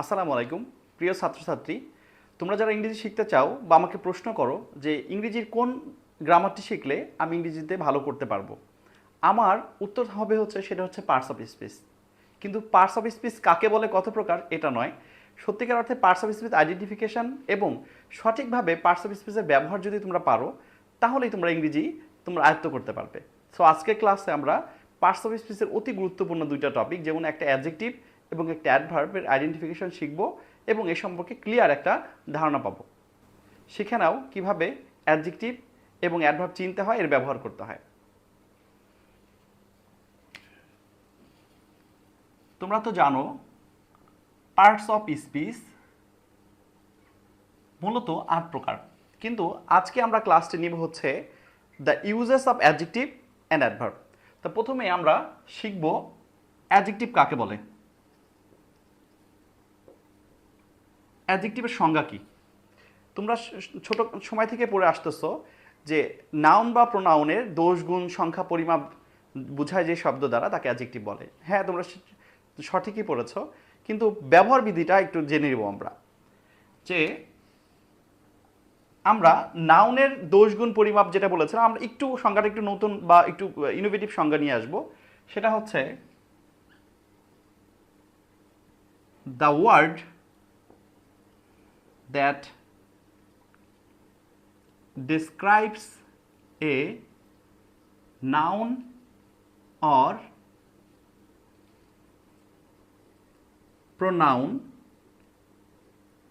আসসালামু আলাইকুম, প্রিয় ছাত্রছাত্রী। তোমরা যারা ইংরেজি শিখতে চাও বা আমাকে প্রশ্ন করো যে ইংরেজির কোন গ্রামারটি শিখলে আমি ইংরেজিতে ভালো করতে পারব, আমার উত্তর হবে হচ্ছে সেটা হচ্ছে পার্টস অফ স্পিচ কিন্তু পার্টস অফ স্পিচ কাকে বলে কত প্রকার এটা নয়। সত্যিকার অর্থে পার্টস অফ স্পিচ আইডেন্টিফিকেশন এবং সঠিকভাবে পার্টস অফ স্পিচের ব্যবহার যদি তোমরা পারো, তাহলেই তোমরা ইংরেজি তোমরা আয়ত্ত করতে পারবে। সো আজকের ক্লাসে আমরা পার্টস অফ স্পিচের অতি গুরুত্বপূর্ণ দুইটা টপিক যেমন একটা অ্যাডজেক্টিভ এবং একটা অ্যাডভার্বের আইডেন্টিফিকেশন শিখব এবং এ সম্পর্কে ক্লিয়ার একটা ধারণা পাবো। শিখে নাও কীভাবে অ্যাডজেক্টিভ এবং অ্যাডভার্ব চিনতে হয়, এর ব্যবহার করতে হয়। তোমরা তো জানো পার্টস অফ স্পিচ মূলত আট প্রকার। কিন্তু আজকে আমরা ক্লাসটি নিব হচ্ছে the uses of adjective and adverb তো প্রথমে আমরা শিখব অ্যাডজেক্টিভ কাকে বলে। অ্যাডজেক্টিভের সংজ্ঞা কি? তোমরা ছোট সময় থেকে পড়ে আসতেছো যে নাউন বা প্রোনাউনের দোষ গুণ সংখ্যা পরিমাপ বোঝায় যে শব্দ দ্বারা তাকে অ্যাডজেক্টিভ বলে। হ্যাঁ তোমরা সঠিকই পড়েছ, কিন্তু ব্যবহার বিধিটা একটু জেনে নেব আমরা। যে আমরা নাউনের দোষগুণ পরিমাপ যেটা বলেছিলাম, আমরা একটু সংজ্ঞাটা একটু নতুন বা একটু ইনোভেটিভ সংজ্ঞা নিয়ে আসব। সেটা হচ্ছে the word that describes a noun or pronoun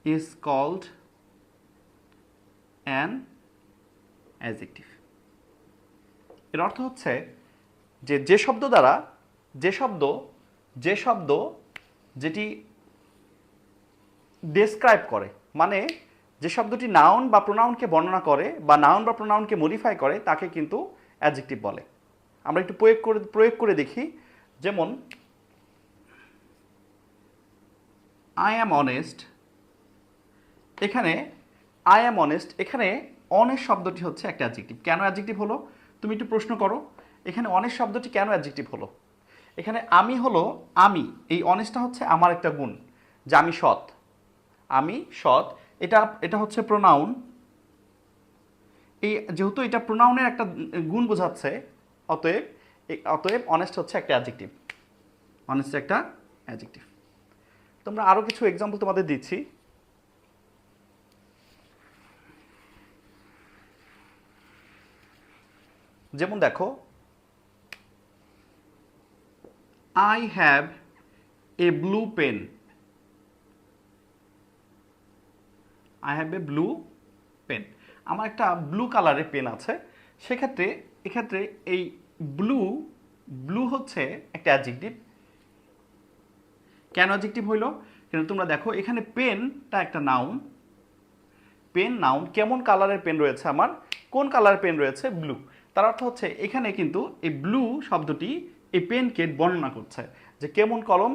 is called an adjective এর অর্থ হচ্ছে যে যে শব্দ দ্বারা যে শব্দ যে শব্দ যেটি ডেসক্রাইব করে মানে যে শব্দটি নাউন বা প্রোনাউনকে বর্ণনা করে বা নাউন বা প্রোনাউনকে মডিফাই করে, তাকে কিন্তু অ্যাডজেক্টিভ বলে। আমরা একটু প্রয়োগ করে প্রয়োগ করে দেখি। যেমন আই অ্যাম অনেস্ট এখানে আই অ্যাম অনেস্ট এখানে অনেস্ট শব্দটি হচ্ছে একটা অ্যাডজেক্টিভ কেন অ্যাডজেক্টিভ হলো? তুমি একটু প্রশ্ন করো। এখানে অনেস্ট শব্দটি কেন অ্যাডজেক্টিভ হলো? এখানে আমি হলো আমি এই অনেস্টটা হচ্ছে আমার একটা গুণ, যে আমি সৎ। আমি, সৎ, এটা এটা হচ্ছে প্রোনাউন এই যেহেতু এটা প্রোনাউনের একটা গুণ বোঝাচ্ছে, অতএব অতএব অনেস্ট হচ্ছে একটা অ্যাডজেক্টিভ অনেস্ট একটা অ্যাডজেক্টিভ তোমরা আরও কিছু এক্সাম্পল তোমাদের দিচ্ছি। যেমন দেখো I have a blue pen I have a blue pen আমার একটা ব্লু কালারের পেন আছে। সেক্ষেত্রে, এক্ষেত্রে এই ব্লু ব্লু হচ্ছে একটা অ্যাডজেক্টিভ কেন অ্যাডজেক্টিভ হইল? কিন্তু তোমরা দেখো, এখানে পেনটা একটা নাউন পেন নাউন কেমন কালারের পেন রয়েছে আমার? কোন কালারের পেন রয়েছে? ব্লু তার অর্থ হচ্ছে, এখানে কিন্তু এই ব্লু শব্দটি এই পেনকে বর্ণনা করছে। যে কেমন কলম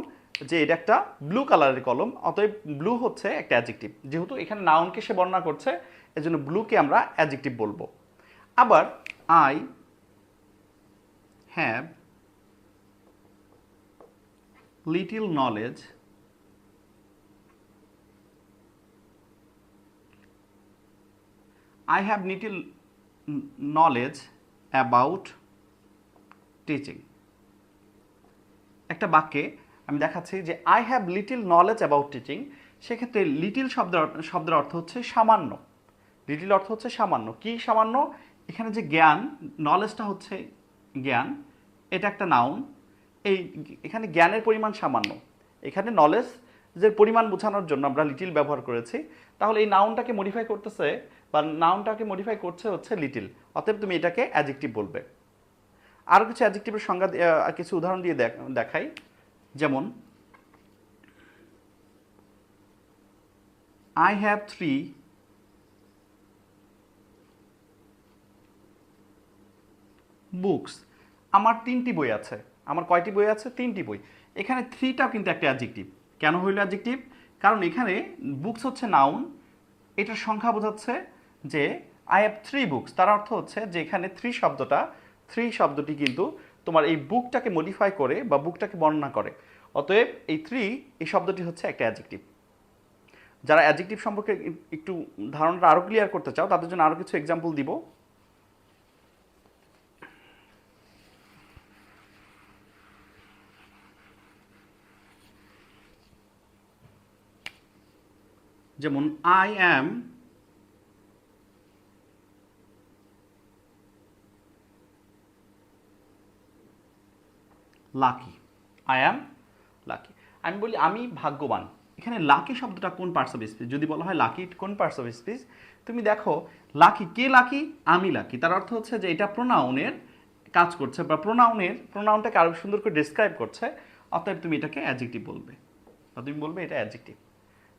যে এটা একটা ব্লু কালারের কলম, অতএব ব্লু হচ্ছে একটা অ্যাডজেক্টিভ যেহেতু এখানে নাউনকে সে বর্ণনা করছে, এজন্য ব্লুকে আমরা অ্যাডজেক্টিভ বলব আবার I have little knowledge I have little knowledge about teaching. একটা বাক্যে আমি দেখাচ্ছি যে I have little knowledge about teaching সেক্ষেত্রে লিটিল শব্দের শব্দের অর্থ হচ্ছে সামান্য। লিটিল অর্থ হচ্ছে সামান্য। কি সামান্য? এখানে যে জ্ঞান নলেজটা হচ্ছে জ্ঞান, এটা একটা নাউন এই এখানে জ্ঞানের পরিমাণ সামান্য। এখানে নলেজ যে পরিমাণ বোঝানোর জন্য আমরা লিটিল ব্যবহার করেছি। তাহলে এই নাউনটাকে মডিফাই করতেছে বা নাউনটাকে মডিফাই করছে হচ্ছে লিটিল অতএব তুমি এটাকে অ্যাডজেক্টিভ বলবে। আরও কিছু অ্যাডজেক্টিভের সংজ্ঞা কিছু উদাহরণ দিয়ে দেখ- দেখাই। যেমন আই হ্যাভ থ্রি বুকস আমার তিনটি বই আছে। আমার কয়টি বই আছে? তিনটি বই। এখানে থ্রিটাও কিন্তু একটা অ্যাডজেক্টিভ কেন হইল অ্যাডজেক্টিভ কারণ এখানে বুকস হচ্ছে নাউন এটার সংখ্যা বোঝাচ্ছে যে আই হ্যাভ থ্রি বুকস তার অর্থ হচ্ছে যে, এখানে থ্রি শব্দটা থ্রি শব্দটি কিন্তু তোমার এই বুকটাকে মডিফাই করে বা বুকটাকে বর্ণনা করে। অতএব এই থ্রি এই শব্দটি হচ্ছে একটা অ্যাডজেক্টিভ যারা অ্যাডজেক্টিভ সম্পর্কে একটু ধারণাটা আরও ক্লিয়ার করতে চাও, তাদের জন্য আরও কিছু এক্সাম্পল দিব। যেমন I am lucky I am lucky আমি বলি, আমি ভাগ্যবান। এখানে লাকি শব্দটা কোন পার্টস অফ স্পিচ যদি বলা হয় লাকি কোন পার্টস অফ স্পিচ তুমি দেখো লাকি কে লাকি আমি লাকি তার অর্থ হচ্ছে যে এটা প্রোনাউনের কাজ করছে বা প্রোনাউনের প্রোনাউনটাকে আরও সুন্দর করে ডিসক্রাইব করছে, অতএব তুমি এটাকে অ্যাডজেক্টিভ বলবে। বা তুমি বলবে এটা অ্যাডজেক্টিভ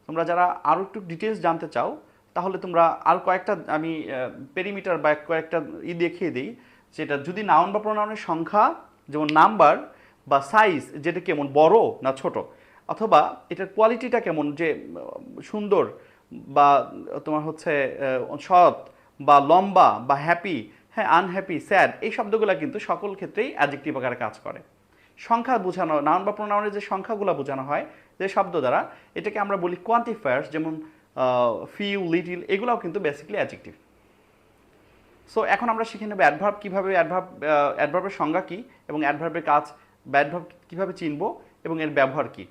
তোমরা যারা আরও একটু ডিটেলস জানতে চাও, তাহলে তোমরা আর কয়েকটা, আমি পেরিমিটার বা কয়েকটা ই দেখিয়ে দিই, যেটা যদি নাউন বা প্রোনাউনের সংখ্যা, যেমন নাম্বার বা সাইজ যেটা কেমন বড় না ছোট? অথবা এটার কোয়ালিটিটা কেমন? যে, সুন্দর বা তোমার হচ্ছে সৎ বা লম্বা বা হ্যাপি হ্যাঁ আনহ্যাপি স্যাড এই শব্দগুলো কিন্তু সকল ক্ষেত্রেই অ্যাডজেক্টিভ আকারে কাজ করে। সংখ্যা বোঝানো নাউন বা প্রোনাউনের যে সংখ্যাগুলো বোঝানো হয়, যে শব্দ দ্বারা, এটাকে আমরা বলি কোয়ান্টিফায়ার্স যেমন ফিউ লিটিল এগুলাও কিন্তু বেসিক্যালি অ্যাডজেক্টিভ সো এখন আমরা শিখে নেব অ্যাডভার্ব কীভাবে অ্যাডভার্ব অ্যাডভার্বের সংজ্ঞা কী এবং অ্যাডভার্বের কাজ বা অ্যাডভার্ব কীভাবে চিনব এবং এর ব্যবহার কী?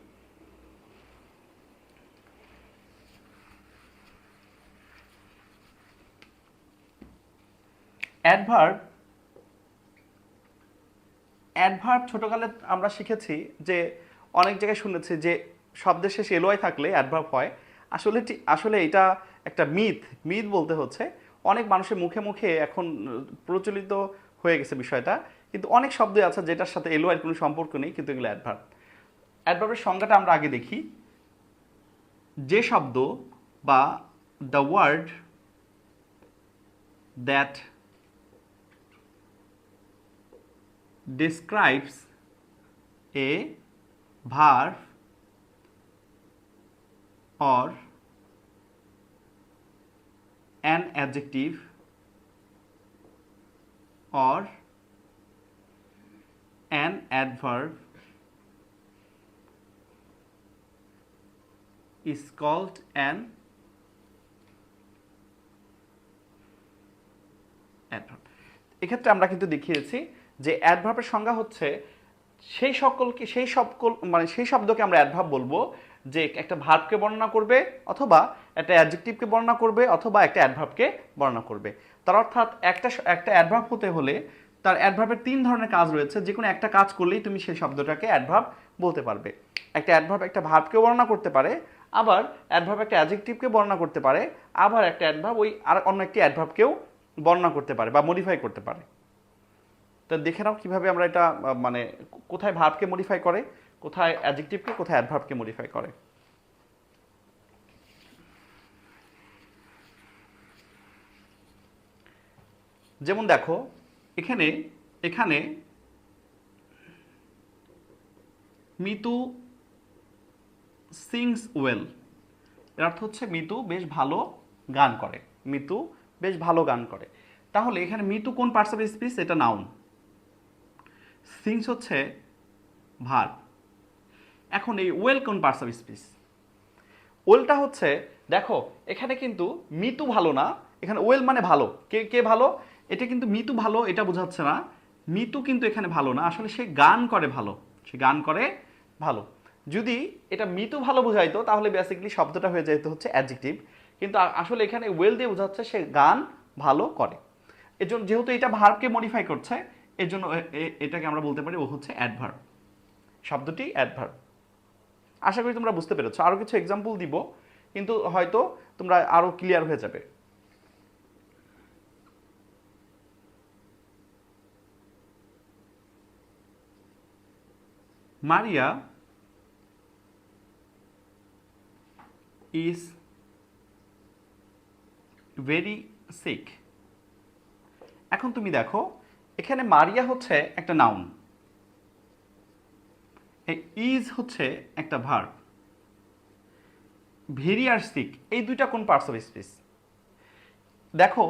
অ্যাডভার্ব অ্যাডভার্ব ছোটকালে আমরা শিখেছি যে অনেক জায়গায় শুনেছি যে শব্দের শেষে এলোয়াই থাকলে অ্যাডভার্ব হয়। আসলে আসলে এটা একটা মিথ মিথ বলতে হচ্ছে অনেক মানুষের মুখে মুখে এখন প্রচলিত হয়ে গেছে বিষয়টা। কিন্তু অনেক শব্দ আছে যেটার সাথে এলোয়ার কোনো সম্পর্ক নেই, কিন্তু এগুলো অ্যাডভার্ব অ্যাডভার্বের সংজ্ঞাটা আমরা আগে দেখি। যে শব্দ বা the word that describes a verb or an adjective or an adverb is called an adverb এক্ষেত্রে আমরা কিন্তু দেখিয়েছি যে অ্যাডভার্বের সংজ্ঞা হচ্ছে সেই সকলকে, সেই সকল মানে সেই শব্দকে আমরা অ্যাডভার্ব বলব যে একটা ভার্বকে বর্ণনা করবে অথবা একটা অ্যাডজেক্টিভকে বর্ণনা করবে অথবা একটা অ্যাডভার্বকে বর্ণনা করবে। তার অর্থাৎ একটা একটা অ্যাডভার্ব হতে হলে তার অ্যাডভার্বের তিন ধরনের কাজ রয়েছে। যে কোনো একটা কাজ করলেই তুমি সেই শব্দটাকে অ্যাডভার্ব বলতে পারবে। একটা অ্যাডভার্ব একটা ভার্বকে বর্ণনা করতে পারে, আবার অ্যাডভার্ব একটা অ্যাডজেক্টিভকে বর্ণনা করতে পারে, আবার একটা অ্যাডভার্ব ওই আর অন্য একটি অ্যাডভার্বকেও বর্ণনা করতে পারে বা মডিফাই করতে পারে। তো দেখে নাও কীভাবে আমরা এটা মানে কোথায় ভার্বকে মডিফাই করে, কোথায় অ্যাডজেক্টিভকে কোথায় অ্যাডভার্বকে মডিফাই করে। যেমন দেখো এখানে এখানে মিতু সিংস ওয়েল এর অর্থ হচ্ছে মিতু বেশ ভালো গান করে। মিতু বেশ ভালো গান করে। তাহলে এখানে মিতু কোন পার্টস অফ স্পিচ এটা নাউন সিংস হচ্ছে ভার। এখন এই ওয়েল কোন পার্টস অফ স্পিচ ওয়েলটা হচ্ছে, দেখো, এখানে কিন্তু মিতু ভালো না, এখানে ওয়েল মানে ভালো। কে কে ভালো? এটা কিন্তু মিতু ভালো, এটা বোঝাচ্ছে না। মিতু কিন্তু এখানে ভালো না, আসলে সে গান করে ভালো। সে গান করে ভালো। যদি এটা মিতু ভালো বোঝাইতো, তাহলে বেসিক্যালি শব্দটা হয়ে যেত হচ্ছে অ্যাডজেক্টিভ কিন্তু আসলে এখানে ওয়েল দিয়ে বোঝাচ্ছে সে গান ভালো করে। এজন্য যেহেতু এটা ভার্বকে মডিফাই করছে এর জন্য এ- এ- এটাকে আমরা বলতে পারি ও হচ্ছে অ্যাডভার্ব শব্দটি অ্যাডভার্ব আশা করি তোমরা বুঝতে পেরেছ। আরও কিছু এক্সাম্পল দিব, কিন্তু হয়তো তোমরা আরও ক্লিয়ার হয়ে যাবে। মারিয়া ইজ ভেরি সিক এখন তুমি দেখো, এখানে মারিয়া হচ্ছে একটা নাউন ইজ হচ্ছে একটা ভার্ব ভেরি আর সিক এই দুইটা কোন পার্টস অফ স্পিচ দেখো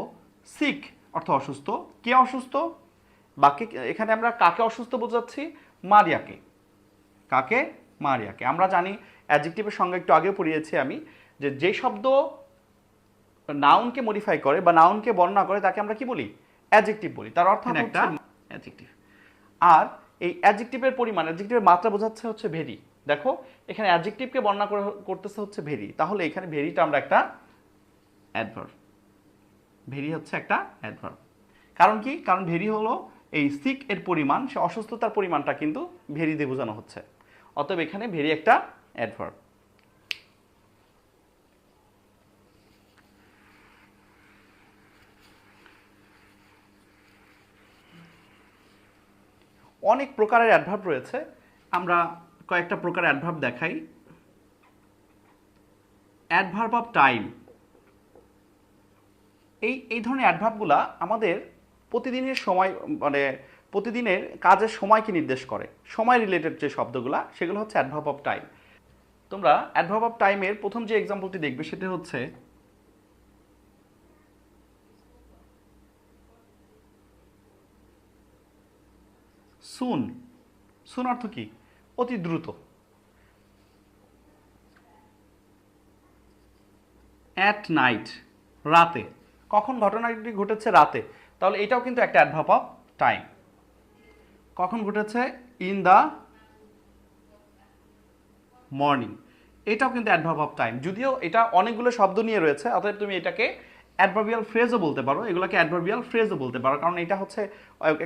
সিক অর্থ অসুস্থ, কে অসুস্থ? বাকি, এখানে আমরা কাকে অসুস্থ বোঝাচ্ছি? মারিয়াকে কাকে মারিয়াকে। আমরা জানি অ্যাডজেক্টিভের সঙ্গে একটু আগেও পড়িয়েছি আমি যে যে শব্দ নাউনকে মডিফাই করে বা নাউনকে বর্ণনা করে তাকে আমরা কি বলি? অ্যাডজেক্টিভ বলি। তার অর্থ একটা একটা অ্যাডজেক্টিভ আর এই অ্যাডজেক্টিভের পরিমাণ অ্যাডজেক্টিভের মাত্রা বোঝাচ্ছে হচ্ছে ভেরি দেখো এখানে অ্যাডজেক্টিভকে বর্ণনা করতেছে হচ্ছে ভেরি তাহলে এখানে ভেরিটা আমরা একটা অ্যাডভার্ব ভেরি হচ্ছে একটা অ্যাডভার্ব কারণ কি? কারণ ভেরি হলো এই সিক এর পরিমাণ সে অসুস্থতার পরিমাণটা কিন্তু ভেরি দিয়ে বোঝানো হচ্ছে। অতএব এখানে ভেরি একটা অ্যাডভার্ব অনেক প্রকারের অ্যাডভার্ব রয়েছে। আমরা কয়েকটা প্রকার অ্যাডভার্ব দেখাই। অ্যাডভার্ব অফ টাইম এই এই ধরনের অ্যাডভার্বগুলা আমাদের প্রতিদিনের সময় মানে প্রতিদিনের কাজের সময়কে নির্দেশ করে। সময় রিলেটেড যে শব্দগুলো, সেগুলো হচ্ছে অ্যাডভার্ব অফ টাইম তোমরা অ্যাডভার্ব অফ টাইমের প্রথম যে এক্সাম্পলটি দেখবে, সেটা হচ্ছে সুন সুন অর্থ কি? অতি দ্রুত। অ্যাট নাইট রাতে। কখন ঘটনাটি ঘটেছে রাতে? তাহলে এটাও কিন্তু একটা অ্যাডভার্ব অফ টাইম কখন ঘটেছে? ইন দ্য মর্নিং এটাও কিন্তু অ্যাডভার্ব অফ টাইম যদিও এটা অনেকগুলো শব্দ নিয়ে রয়েছে, অতএব তুমি এটাকে অ্যাডভার্বিয়াল ফ্রেজও বলতে পারো। এগুলোকে অ্যাডভার্বিয়াল ফ্রেজও বলতে পারো, কারণ এটা হচ্ছে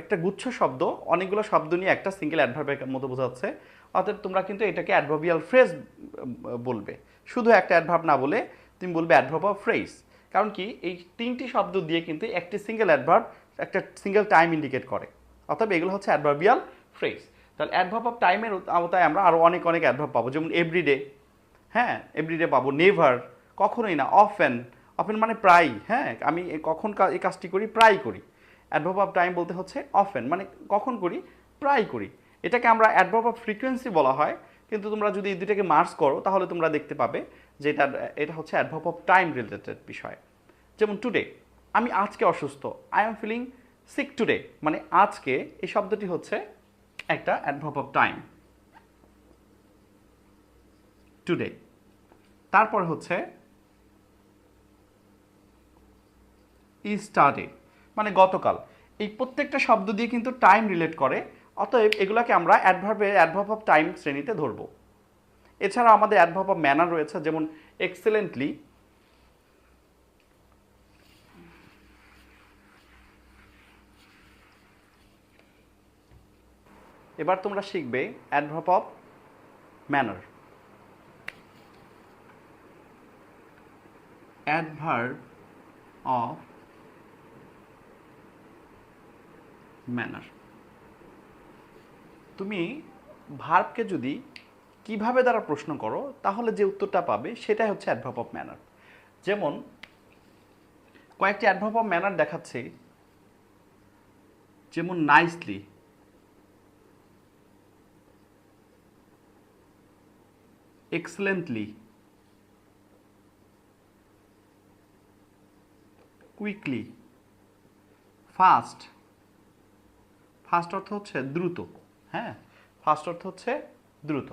একটা গুচ্ছ শব্দ। অনেকগুলো শব্দ নিয়ে একটা সিঙ্গেল অ্যাডভার্বের মতো বোঝাচ্ছে। অতএব তোমরা কিন্তু এটাকে অ্যাডভার্বিয়াল ফ্রেজ বলবে। শুধু একটা অ্যাডভার্ব না বলে তুমি বলবে অ্যাডভার্ব অফ ফ্রেজ কারণ কি? এই তিনটি শব্দ দিয়ে কিন্তু একটি সিঙ্গেল অ্যাডভার্ব একটা সিঙ্গেল টাইম ইন্ডিকেট করে। অতএব এগুলো হচ্ছে অ্যাডভার্বিয়াল ফ্রেজ তাহলে অ্যাডভার্ব অফ টাইমের আওতায় আমরা আরও অনেক অনেক অ্যাডভার্ব পাবো, যেমন এভরিডে হ্যাঁ এভরিডে পাবো নেভার কখনোই না অফেন অফেন মানে প্রায়ই হ্যাঁ আমি কখন এই কাজটি করি, প্রায় করি। অ্যাডভার্ব অফ টাইম বলতে হচ্ছে অফেন মানে কখন করি, প্রায় করি। এটাকে আমরা অ্যাডভার্ব অফ ফ্রিকোয়েন্সি বলা হয়, কিন্তু তোমরা যদি দুটাকে মার্চ করো, তাহলে তোমরা দেখতে পাবে যে এটা এটা হচ্ছে অ্যাডভার্ব অফ টাইম রিলেটেড বিষয়। যেমন টুডে আমি আজকে অসুস্থ I am feeling sick today মানে আজকে এই শব্দটি হচ্ছে একটা অ্যাডভার্ব অফ টাইম টুডে তারপর হচ্ছে স্টাডে মানে গতকাল। এই প্রত্যেকটা শব্দ দিয়ে কিন্তু টাইম রিলেট করে, অতএব এগুলোকে আমরা অ্যাডভার্বের অ্যাডভার্ব অফ টাইম শ্রেণীতে ধরবো। এছাড়া আমাদের অ্যাডভার্ব অফ ম্যানার রয়েছে, যেমন এক্সেলেন্টলি এবার তোমরা শিখবে adverb of manner. Adverb of manner. তুমি ভার্বকে যদি কীভাবে দ্বারা প্রশ্ন করো, তাহলে যে উত্তরটা পাবে সেটাই হচ্ছে অ্যাডভার্ব অফ ম্যানার। যেমন, কয়েকটি অ্যাডভার্ব অফ ম্যানার দেখাচ্ছে, যেমন nicely excellently quickly fast fast অর্থ হচ্ছে দ্রুত হ্যাঁ? ফাস্ট অর্থ হচ্ছে দ্রুত।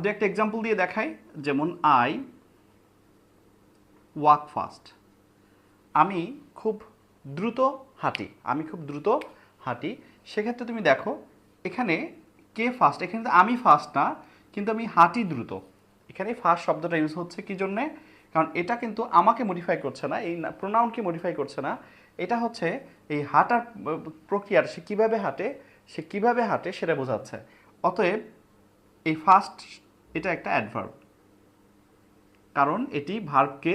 দু একটা এক্সাম্পল দিয়ে দেখাই। যেমন আই ওয়াক ফাস্ট আমি খুব দ্রুত হাঁটি, আমি খুব দ্রুত হাঁটি। সেক্ষেত্রে তুমি দেখো, এখানে কে ফাস্ট এখানে আমি ফাস্ট না। কিন্তু আমি হাঁটি দ্রুত। এখানে ফার্স্ট শব্দটা ইউজ হচ্ছে কি জন্যে কারণ এটা কিন্তু আমাকে মডিফাই করছে না, এই প্রোনাউনকে মডিফাই করছে না। এটা হচ্ছে এই হাঁটার প্রক্রিয়ার সে কীভাবে হাঁটে, সে কীভাবে হাঁটে সেটা বোঝাচ্ছে। অতএব এই ফার্স্ট এটা একটা অ্যাডভার্ব কারণ এটি ভার্বকে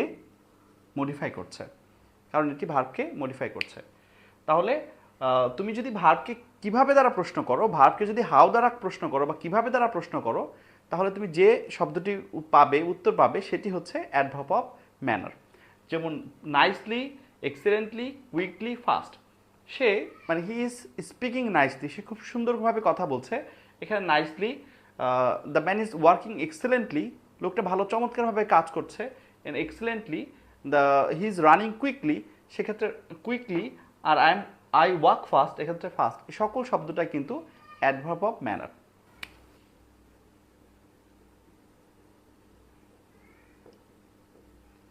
মডিফাই করছে। কারণ এটি ভার্বকে মডিফাই করছে। তাহলে তুমি যদি ভার্বকে কীভাবে দ্বারা প্রশ্ন করো ভার্বকে যদি হাউ দ্বারা প্রশ্ন করো বা কীভাবে দ্বারা প্রশ্ন করো তাহলে তুমি যে শব্দটি পাবে, উত্তর পাবে, সেটি হচ্ছে অ্যাডভার্ব অফ ম্যানার। যেমন নাইসলি এক্সেলেন্টলি কুইকলি ফাস্ট সে মানে হি ইজ স্পিকিং নাইসলি সে খুব সুন্দরভাবে কথা বলছে। এখানে nicely the man is working excellently লোকটা ভালো চমৎকারভাবে কাজ করছে। And excellently the he is running quickly সেক্ষেত্রে quickly R I am I work fast এক্ষেত্রে ফাস্ট সকল শব্দটা কিন্তু adverb of manner.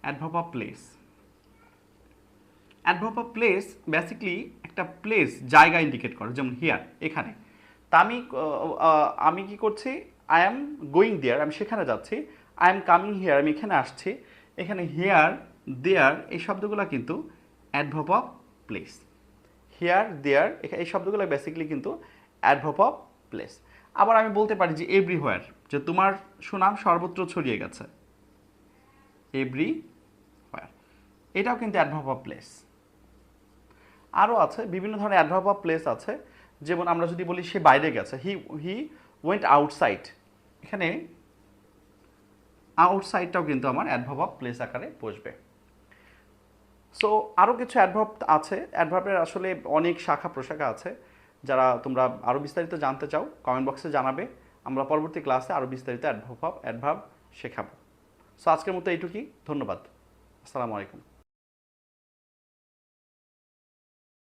Adverb of place adverb of place basically একটা প্লেস জায়গা ইন্ডিকেট করে, যেমন হিয়ার এখানে। তা আমি আমি কি করছি? আই এম গোয়িং দেয়ার আমি সেখানে যাচ্ছি। আই এম কামিং হিয়ার আমি এখানে আসছি। এখানে হেয়ার দেয়ার এই শব্দগুলো কিন্তু adverb of place here there এই শব্দগুলো বেসিক্যালি কিন্তু অ্যাডভার্ব অফ প্লেস আবার আমি বলতে পারি যে এভরিহোয়ার যে তোমার সুনাম সর্বত্র ছড়িয়ে গেছে। এভরি এটাও কিন্তু অ্যাডভার্ব অফ প্লেস আরও আছে, বিভিন্ন ধরনের অ্যাডভার্ব অফ প্লেস আছে। যেমন আমরা যদি বলি সে বাইরে গেছে হি হি ওয়েন্ট আউটসাইড এখানে আউটসাইডটাও কিন্তু আমার অ্যাডভার্ব অফ প্লেস আকারে বসবে। সো আরও কিছু অ্যাডভার্ব আছে। অ্যাডভার্বের আসলে অনেক শাখা প্রশাখা আছে। যারা তোমরা আরও বিস্তারিত জানতে চাও কমেন্ট বক্সে জানাবে। আমরা পরবর্তী ক্লাসে আরও বিস্তারিত অ্যাডভার্ব অ্যাডভার্ব শেখাবো। সো আজকের মতো এইটুকুই। ধন্যবাদ। আসসালামু আলাইকুম।